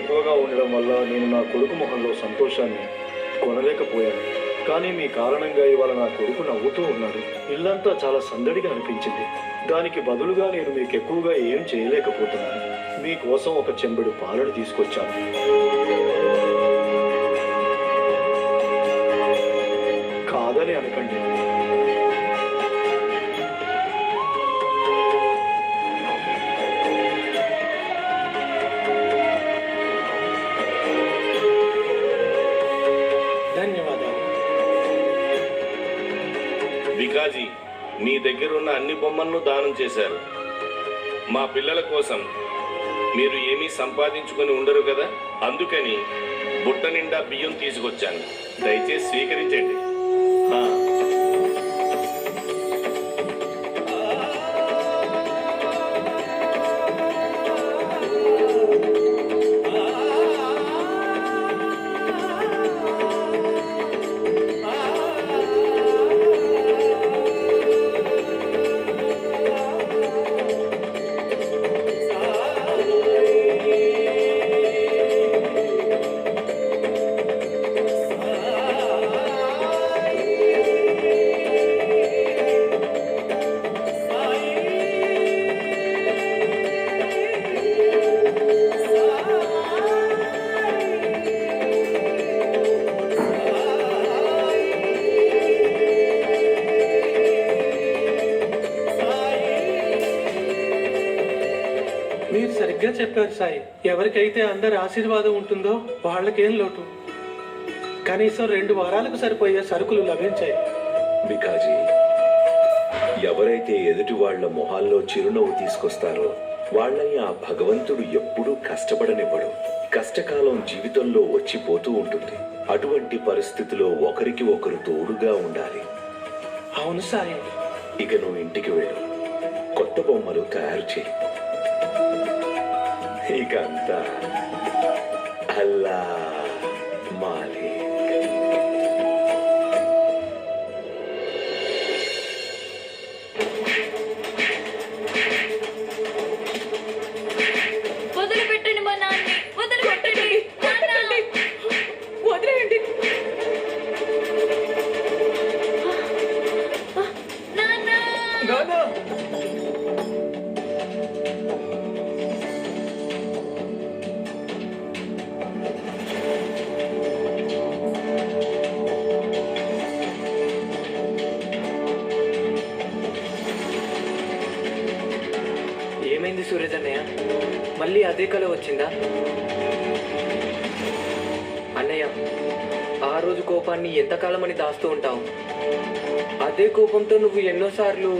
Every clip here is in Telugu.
ఎక్కువగా ఉండడం వల్ల నేను నా కొడుకు మొహంలో సంతోషాన్ని కొనలేకపోయాను. కానీ మీ కారణంగా ఇవాళ నా కొడుకు నవ్వుతూ ఉన్నాడు. ఇల్లంతా చాలా సందడిగా అనిపించింది. దానికి బదులుగా నేను మీకు ఎక్కువగా ఏం చేయలేకపోతున్నాను. మీకోసం ఒక చెంబుడు పాలను తీసుకొచ్చాను. ధన్యవాదాలు. వికాజీ మీ దగ్గర ఉన్న అన్ని బొమ్మలను దానం చేశారు. మా పిల్లల కోసం మీరు ఏమీ సంపాదించుకొని ఉండరు కదా? అందుకని బుట్ట నిండా బియ్యం తీసుకొచ్చాను. దయచేసి స్వీకరించండి. చెప్పారు సాయి ఎవరికైతే అందరి ఆశీర్వాదం ఉంటుందో వాళ్ళకేం లోటు? కనీసం రెండు వారాలకు సరిపోయే సరుకులు లభించాయి. బికాజీ ఎవరైతే ఎదుటి వాళ్ళ మొహాల్లో చిరునవ్వు తీసుకొస్తారో వాళ్ళని ఆ భగవంతుడు ఎప్పుడూ కష్టపడనివ్వడు. కష్టకాలం జీవితంలో వచ్చిపోతూ ఉంటుంది. అటువంటి పరిస్థితిలో ఒకరికి ఒకరు తోడుగా ఉండాలి. అవును సాయి. ఇక నువ్వు ఇంటికి వెళ్ళు. కొత్త బొమ్మలు తయారు చేయి. ఇక అంతా అల్లా మాలి వదిలిపెట్టండి మా నాన్ని వదిలిపెట్టండి. నాన్న! వదిలేయండి. నాన్న. ఏమైంది అదే కళ వచ్చిందా? అన్నయ్య ఆ రోజు కోపాన్ని ఎంతకాలమని దాస్తూ ఉంటావు? అదే కోపంతో నువ్వు ఎన్నోసార్లు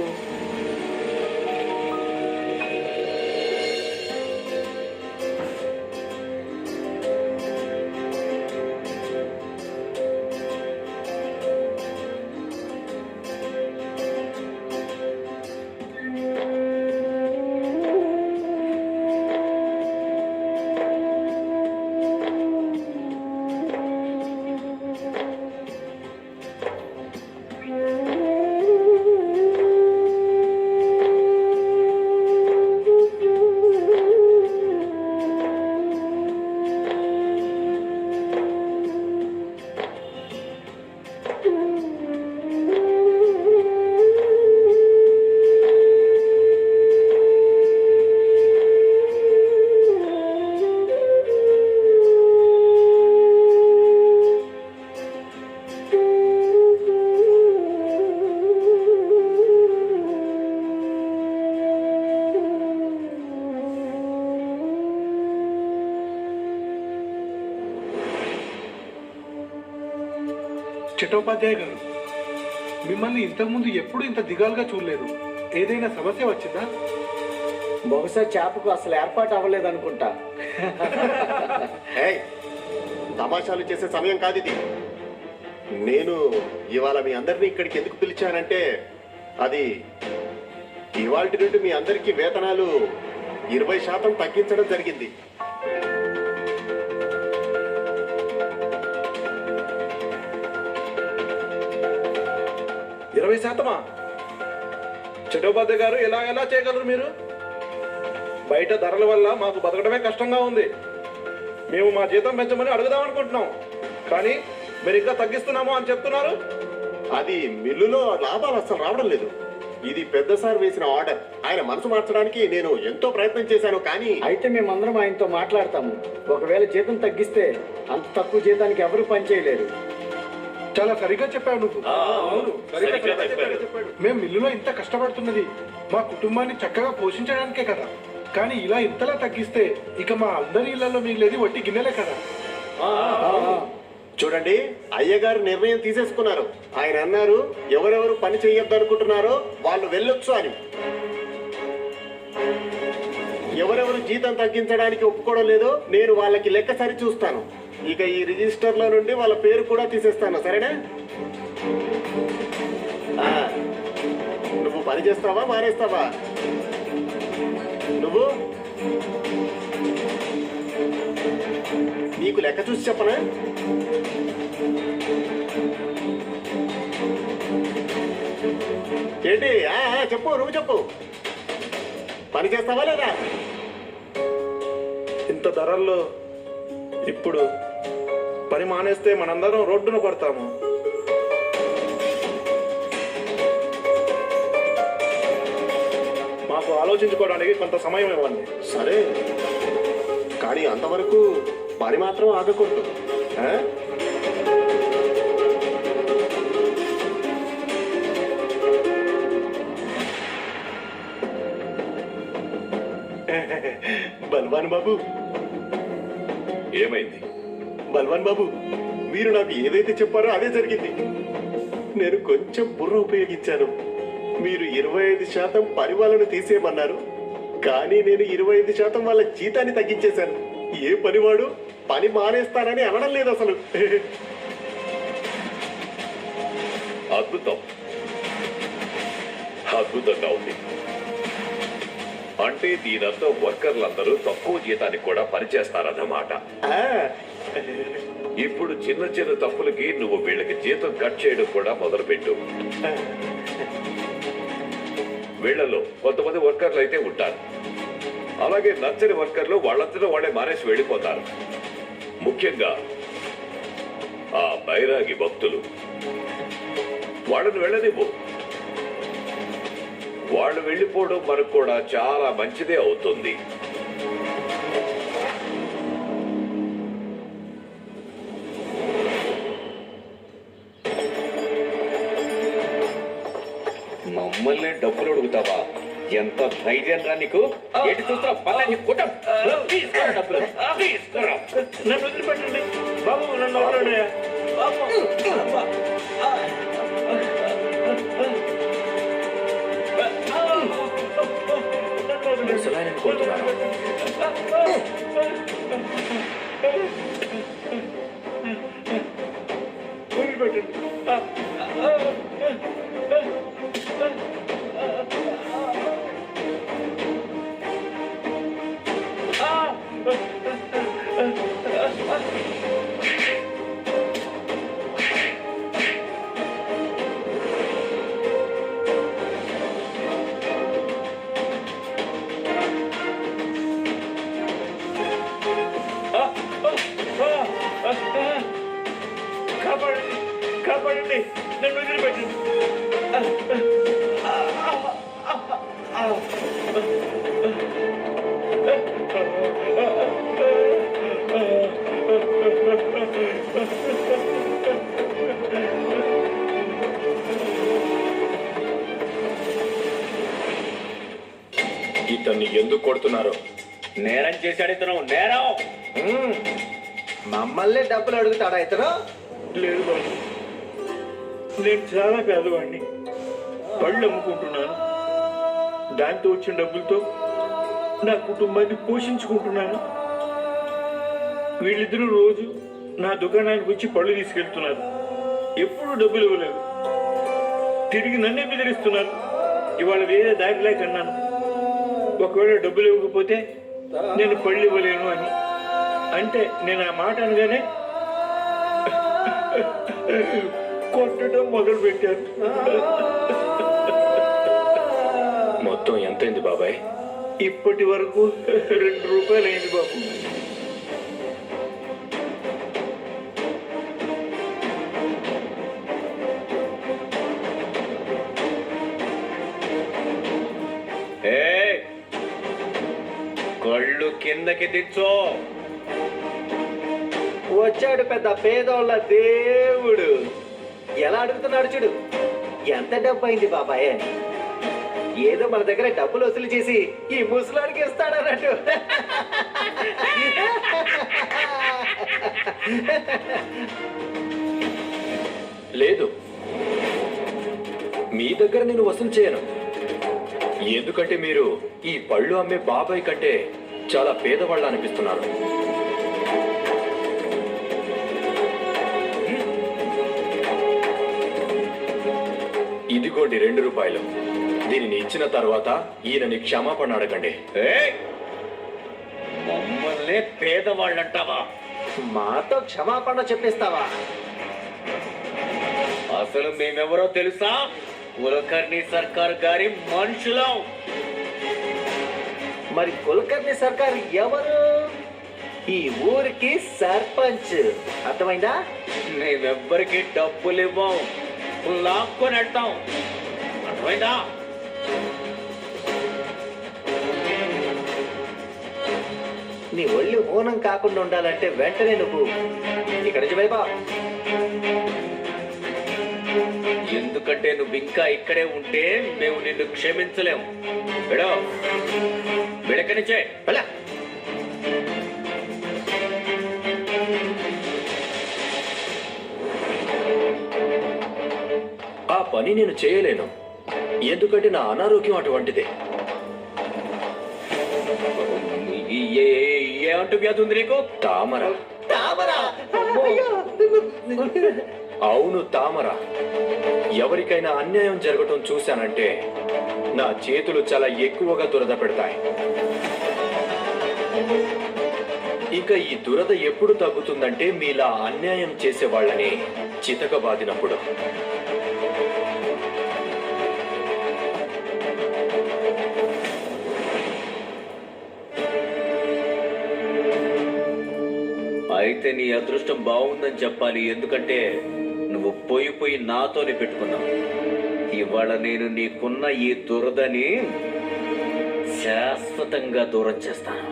చటోపాధ్యాయ గారు మిమ్మల్ని ఇంతకుముందు ఎప్పుడు ఇంత దిగాలుగా చూడలేదు. ఏదైనా సమస్య వచ్చిందా? బహుశా చేపకు అసలు ఏర్పాటు అవ్వలేదు అనుకుంటా. ఏయ్ తమాషాలు చేసే సమయం కాదు ఇది. నేను ఇవాళ మీ అందరినీ ఇక్కడికి ఎందుకు పిలిచానంటే అది ఇవాళ నుండి మీ అందరికీ వేతనాలు ఇరవై శాతం తగ్గించడం జరిగింది. ఇరవై శాతమా? చటోపాధ్యాయ గారు ఎలా ఎలా చేయగలరు మీరు? బయట ధరల వల్ల మాకు బతకడమే కష్టంగా ఉంది. మేము మా జీతం పెంచమని అడుగుదాం అనుకుంటున్నాం. కానీ మీరు ఇంకా తగ్గిస్తున్నాము అని చెప్తున్నారు. అది మిల్లులో లాభాలు అస్సలు రావడం లేదు. ఇది పెద్ద సార్ వేసిన ఆర్డర్. ఆయన మనసు మార్చడానికి నేను ఎంతో ప్రయత్నం చేశాను కానీ అయితే మేమందరం ఆయనతో మాట్లాడతాము. ఒకవేళ జీతం తగ్గిస్తే అంత తక్కువ జీతానికి ఎవరు పనిచేయలేరు చాలా సరిగ్గా చెప్పావు నువ్వు. అవును. సరిగ్గా చెప్పారు. మేము మిల్లులో ఇంత కష్టపడుతున్నది. మా కుటుంబాన్ని చక్కగా పోషించడానికే కదా. కానీ ఇలా ఇంతలా తగ్గిస్తే ఇక మా అందరి ఇళ్ళలో మిగిలేది వట్టి గిన్నెలే కదా. చూడండి అయ్యగారు నిర్ణయం తీసేసుకున్నారు. ఆయన అన్నారు ఎవరెవరు పని చేయొద్దు అనుకుంటున్నారో వాళ్ళు వెళ్ళొచ్చు అని. ఎవరెవరు జీతం తగ్గించడానికి ఒప్పుకోవడం లేదో నేను వాళ్ళకి లెక్క సరి చూస్తాను. ఇక ఈ రిజిస్టర్లో నుండి వాళ్ళ పేరు కూడా తీసేస్తాను సరేనా? నువ్వు పని చేస్తావా మానేస్తావా? నువ్వు? నీకు లెక్క చూసి చెప్పనా? ఏంటి? ఆ, చెప్పు నువ్వు చెప్పు. పని చేస్తావా లేదా? ఇంత ధరల్లో ఇప్పుడు పని మానేస్తే మనందరం రోడ్డున పడతాము. మాకు ఆలోచించుకోవడానికి కొంత సమయం ఇవ్వండి. సరే. కానీ అంతవరకు పని మాత్రం ఆగకూడదు? బల్వాన్ బాబు. ఏమైంది? బల్వాన్ బాబు మీరు నాకు ఏదైతే చెప్పారో అదే జరిగింది. నేను కొంచెం బుర్ర ఉపయోగించాను. మీరు ఇరవై ఐదు శాతం పని వాళ్ళను తీసేయమన్నారు. కానీ నేను ఇరవై ఐదు శాతం వాళ్ళ జీతాన్ని తగ్గించేశాను. ఏ పనివాడు పని మానేస్తానని అనడం లేదు అసలు. అద్భుతం. అద్భుతంగా ఉంది. అంటే దీనంతా వర్కర్లందరూ తక్కువ జీతానికి కూడా పనిచేస్తారన్నమాట. ఇప్పుడు చిన్న చిన్న తప్పులకి నువ్వు వీళ్ళకి జీతం కట్ చేయడం కూడా మొదలుపెట్టు. వీళ్ళలో కొంతమంది వర్కర్లు అయితే ఉంటారు. అలాగే నచ్చని వర్కర్లు వాళ్ళంతటా వాళ్ళే మానేసి వెళ్ళిపోతారు. ముఖ్యంగా ఆ బైరాగి భక్తులు. వాళ్ళని వెళ్ళనివ్వు. వాళ్ళు వెళ్ళిపోవడం మనకు కూడా చాలా మంచిదే అవుతుంది. అడుగుతావా ఎంత ధైర్యం రా నీకు ఏంటి చూస్తావు పల్లని కుటం తీసుకోరా డబ్బులు తీసుకోరా నన్ను వదిలిపెట్టండి బాబు నన్ను వదలండి ముసలాయనని కొడుతున్నారు. నేరం చేశాడు ఇతను. నేరం! మమ్మల్ని డబ్బులు అడుగుతాడా ఇతను? లేదు బాబు. నేను చాలా పేదవాడిని. పళ్ళు అమ్ముకుంటున్నాను. దాంతో వచ్చిన డబ్బులతో నా కుటుంబాన్ని పోషించుకుంటున్నాను. వీళ్ళిద్దరూ రోజు నా దుకాణానికి వచ్చి పళ్ళు తీసుకెళ్తున్నారు. ఎప్పుడు డబ్బులు ఇవ్వలేదు. తిరిగి నన్నే బెదిరిస్తున్నారు. ఇవాళ వేరే దారి లేక అన్నాను ఒకవేళ డబ్బులు ఇవ్వకపోతే నేను పళ్ళు ఇవ్వలేను అని. అంటే నేను ఆ మాట అనగానే కొట్టడం మొదలు పెట్టారు మొత్తం ఎంతైంది బాబాయ్? ఇప్పటి వరకు రెండు రూపాయలు అయింది బాబు. కిందకి దించో. వచ్చాడు పెద్ద పేదోళ్ళ దేవుడు. ఎలా అడుగుతున్నాడు చూడు. ఎంత డబ్బు అయింది బాబాయ్? అని ఏదో మన దగ్గర డబ్బులు వసూలు చేసి ఈ ముసలాడికి ఇస్తాడన్నట్టు లేదు. మీ దగ్గర నేను వసూలు చేయను. ఎందుకంటే మీరు ఈ పళ్ళు అమ్మే బాబాయ్ కంటే చాలా పేదవాళ్ళు అనిపిస్తున్నారు. ఇదిగోండి రెండు రూపాయలు. దీనిని ఇచ్చిన తర్వాత ఈయనని క్షమాపణ అడగండి! మమ్మల్ని పేదవాళ్ళంటావా? మాతో క్షమాపణ చెప్పిస్తావా? అసలు మేమెవరో తెలుసా? కులకర్ణి సర్కార్ గారి మనుషులం. మరి కులకర్ణి సర్కార్ ఎవరు? ఈ ఊరికి సర్పంచ్. అర్థమైందా? మేమెవ్వరికి డబ్బులు ఇవ్వం లాక్కొని వెళ్తాం అర్థమైందా? నీ ఒళ్ళు హోనం కాకుండా ఉండాలంటే వెంటనే నువ్వు ఇక్కడ నుంచి వైబా ఎందుకంటే నువ్వు ఇంకా ఇక్కడే ఉంటే మేము నిన్ను క్షమించలేము విడో విడక నుంచే? వెళ్ళ. ఆ పని నేను చేయలేను. ఎందుకంటే నా అనారోగ్యం అటువంటిదే. అంటూ వ్యాధి ఉంది నీకు? తామర. తామరా? అవును తామర. ఎవరికైనా అన్యాయం జరగటం చూశానంటే నా చేతులు చాలా ఎక్కువగా దురద పెడతాయి. ఇక ఈ దురద ఎప్పుడు తగ్గుతుందంటే మీలా అన్యాయం చేసే వాళ్ళని చితకబాదినప్పుడు. అయితే నీ అదృష్టం బాగుందని చెప్పాలి ఎందుకంటే నువ్వు పోయి పోయి నాతోనే పెట్టుకున్నావు. ఇవాళ నేను నీకున్న ఈ దురదని శాశ్వతంగా దూరం చేస్తాను.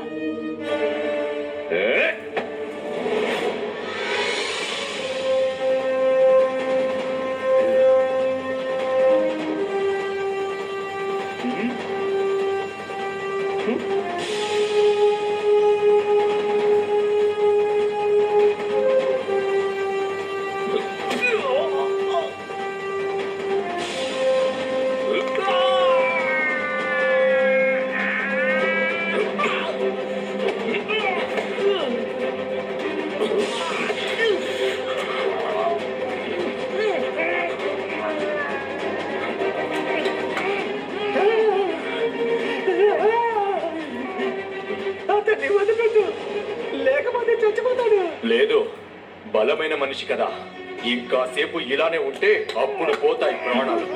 మనిషి కదా. ఇంకాసేపు ఇలానే ఉంటే అప్పుడు పోతాయి ప్రాణాలు.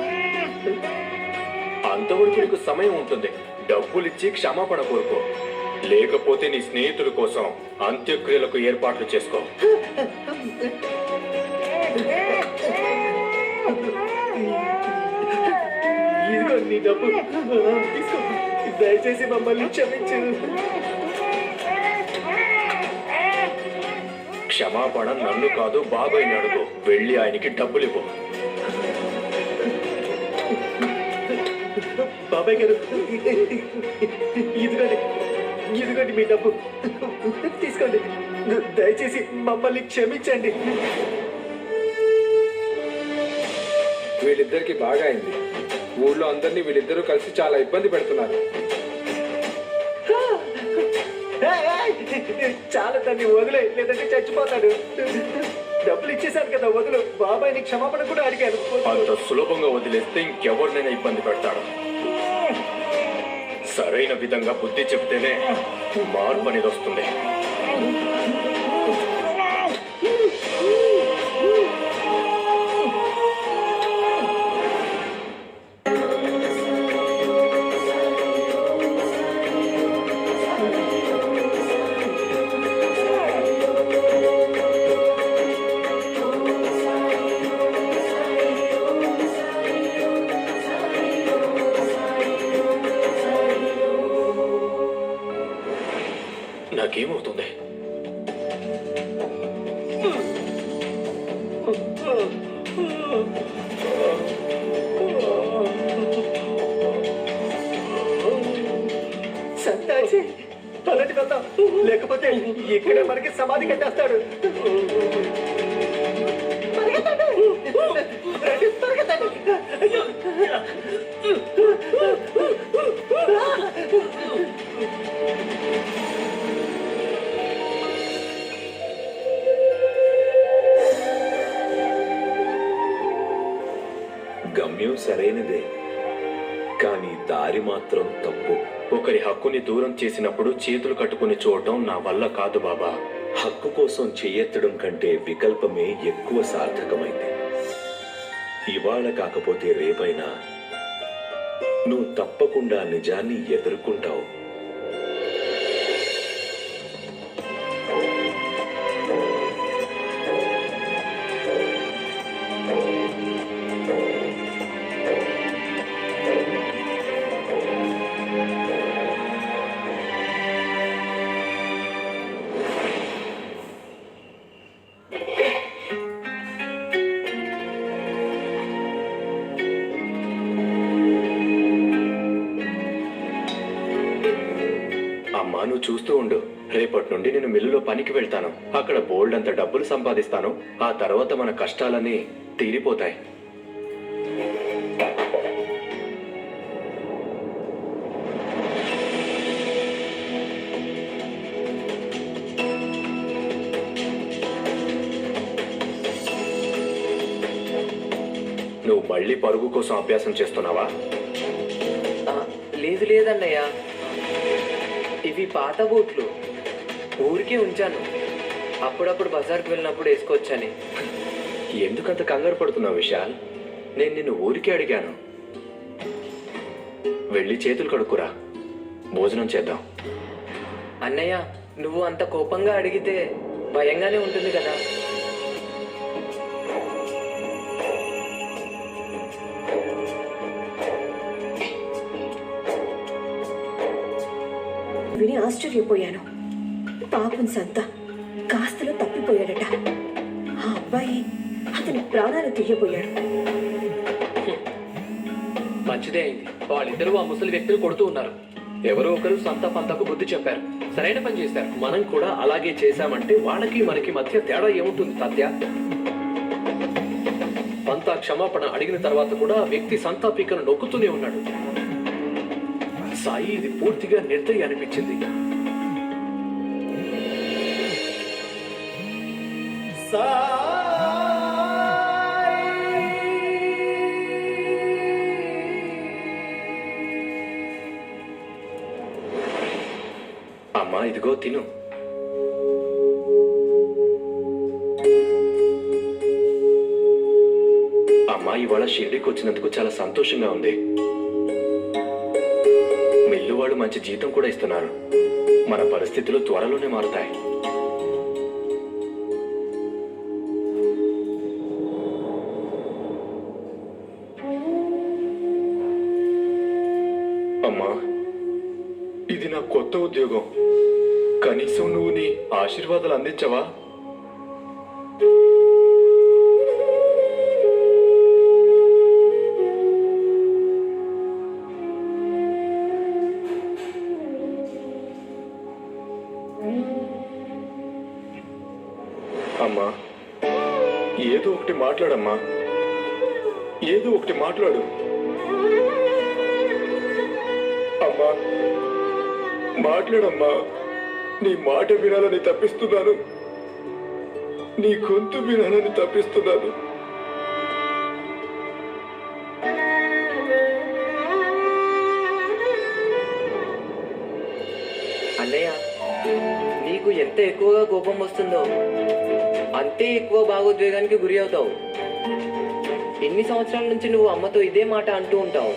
అంతవరకు నీకు సమయం ఉంటుంది. డబ్బులిచ్చి క్షమాపణ కోరుకో. లేకపోతే నీ స్నేహితుల కోసం అంత్యక్రియలకు ఏర్పాట్లు చేసుకో. నీ డబ్బు. దయచేసి మమ్మల్ని క్షమించు. క్షమాపణ నన్ను కాదు బాబాయ్ అడుగు వెళ్ళి ఆయనకి డబ్బులు ఇవ్వు. బాబాయ్ గారు ఇదిగోండి ఇదిగోండి మీ డబ్బు. తీసుకోండి. దయచేసి మమ్మల్ని క్షమించండి. వీళ్ళిద్దరికి బాగా అయింది. ఊళ్ళో అందరినీ వీళ్ళిద్దరూ కలిసి చాలా ఇబ్బంది పెడుతున్నారు. చాలా దాన్ని వదిలే. లేదంటే చచ్చిపోతాడు. డబ్బులు ఇచ్చేశాను కదా వదులు. బాబాయ్ని క్షమాపణ కూడా అడిగాను. అంత సులభంగా వదిలేస్తే ఇంకెవరినైనా ఇబ్బంది పెడతాడు. సరైన విధంగా బుద్ధి చెప్తేనే మార్పు అనేది వస్తుంది. లేకపోతే ఇక్కడే మనకి సమాధి కట్టేస్తాడు పరిగెత్తండి. రండి, పరిగెత్తండి. ఒకరి హక్కుని దూరం చేసినప్పుడు చేతులు కట్టుకుని చూడటం నా వల్ల కాదు బాబా. హక్కు కోసం చెయ్యెత్తడం కంటే వికల్పమే ఎక్కువ సార్థకమైంది. ఇవాళ కాకపోతే రేపైనా నువ్వు తప్పకుండా నిజాన్ని ఎదుర్కొంటావు. అమ్మా నువ్వు చూస్తూ ఉండు. రేపటి నుండి నేను మిల్లులో పనికి వెళ్తాను. అక్కడ బోల్డ్ అంత డబ్బులు సంపాదిస్తాను. ఆ తర్వాత మన కష్టాలన్నీ తీరిపోతాయి. నువ్వు మళ్ళీ పరుగు కోసం అభ్యాసం చేస్తున్నావా? లేదు లేదన్నయ్య. ఇవి పాత బూట్లు. ఊరికే ఉంచాను. అప్పుడప్పుడు బజార్కి వెళ్ళినప్పుడు వేసుకోవచ్చని. ఎందుకంత కంగారు పడుతున్నావు విశాల్? నేను నిన్ను ఊరికే అడిగాను. వెళ్ళి చేతులు కడుక్కురా. భోజనం చేద్దాం. అన్నయ్య నువ్వు అంత కోపంగా అడిగితే భయంగానే ఉంటుంది కదా. ఆశ్చర్యపోయాను. పాపం సంత కాస్తలో తప్పిపోయాడట. ఆ అబ్బాయి అతని ప్రాణాలు తీయబోయాడు. మంచిదే అయింది. వాళ్ళిద్దరూ ఆ ముసలి వ్యక్తులు కొడుతూ ఉన్నారు. ఎవరో ఒకరు సంత పంతకు బుద్ధి చెప్పారు. సరైన పని చేశారు. మనం కూడా అలాగే చేశామంటే వాళ్ళకి మనకి మధ్య తేడా ఏముంటుంది సత్య పంత క్షమాపణ అడిగిన తర్వాత కూడా వ్యక్తి సంతా పీకను నొక్కుతూనే ఉన్నాడు. సాయి ఇది పూర్తిగా నిద్ర అనిపించింది. అమ్మా ఇదిగో తిను. అమ్మా ఇవాళ షిరిడీకి వచ్చినందుకు చాలా సంతోషంగా ఉంది. మంచి జీతం కూడా ఇస్తున్నారు. మన పరిస్థితులు త్వరలోనే మారుతాయి. అమ్మా ఇది నా కొత్త ఉద్యోగం. కనీసం నువ్వు నీ ఆశీర్వాదాలు అందించవా? మాట్లాడమ్మా. ఏదో ఒకటి మాట్లాడు. అమ్మా మాట్లాడమ్మా. నీ మాట వినాలని తప్పిస్తున్నాను. నీ గొంతు వినాలని తప్పిస్తున్నాను. అన్నయ్య నీకు ఎంత ఎక్కువగా కోపం వస్తుందో. అంతే ఎక్కువ భావోద్వేగానికి గురి అవుతావు. ఎన్ని సంవత్సరాల నుంచి నువ్వు అమ్మతో ఇదే మాట అంటూ ఉంటావు?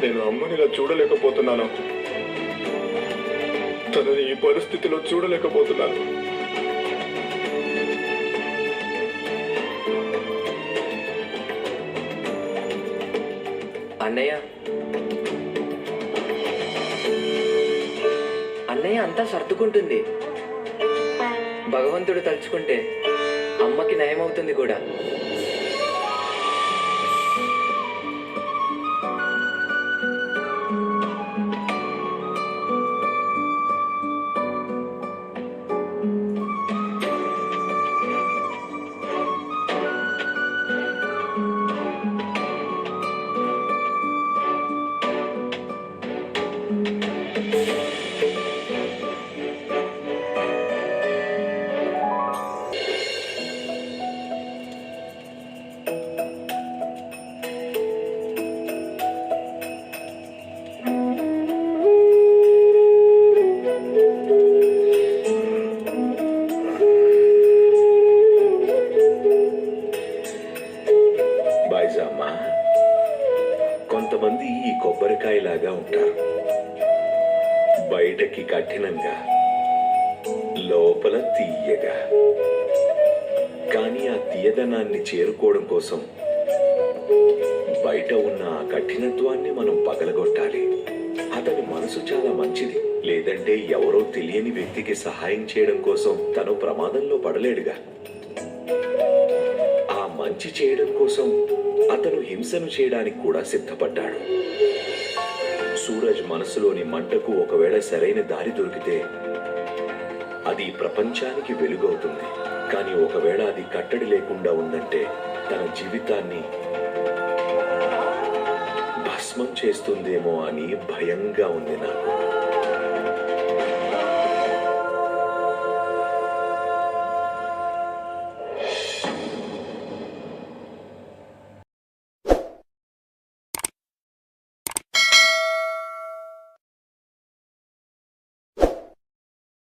నేను అమ్మని ఇలా చూడలేకపోతున్నాను. తనని ఈ పరిస్థితిలో చూడలేకపోతున్నాను. అన్నయ్య. అన్నయ్య అంతా సర్దుకుంటుంది. భగవంతుడు తలుచుకుంటే అమ్మకి నయమవుతుంది కూడా. ఆ మంచి చేయడం కోసం అతను హింసను చేయడానికి కూడా సిద్ధపడ్డాడు. సూరజ్ మనసులోని మంటకు ఒకవేళ సరైన దారి దొరికితే అది ప్రపంచానికి వెలుగవుతుంది. కానీ ఒకవేళ అది కట్టడి లేకుండా ఉందంటే తన జీవితాన్ని భస్మం చేస్తుందేమో అని భయంగా ఉంది నాకు.